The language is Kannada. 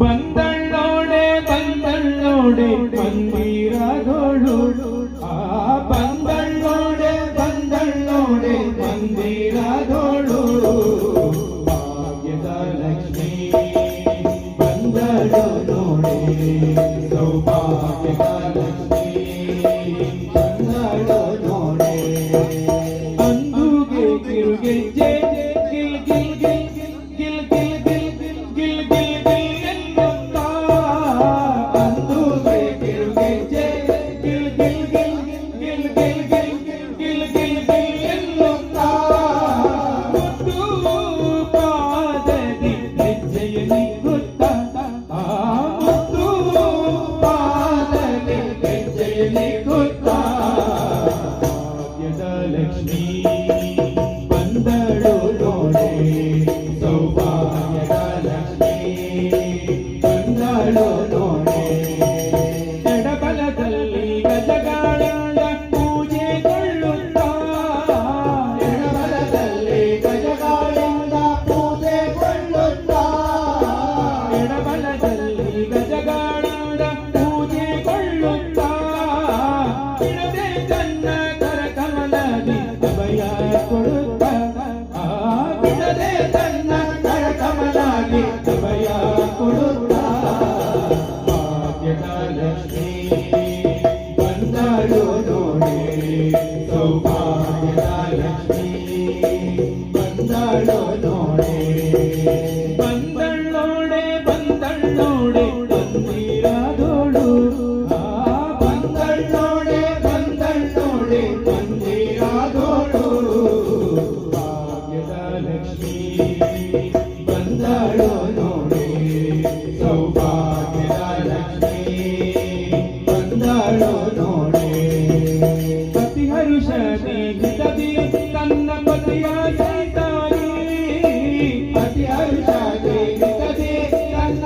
ಬಂದಳ್ಳೋಡೆ ಬಂದಳ್ಳೋಡೆ ಬಂದಿರದೋಳು ಆ ಬಂದಳ್ಳೋಡೆ ಬಂದಳ್ಳೋಡೆ ಬಂದಿರದೋಳು ಭಾಗ್ಯದ ಲಕ್ಷ್ಮಿ ಬಂದಳು ನೋಡೆ ಬಂಧನ ಬಂಧನ ಬಂಧನ ಬಂಧನ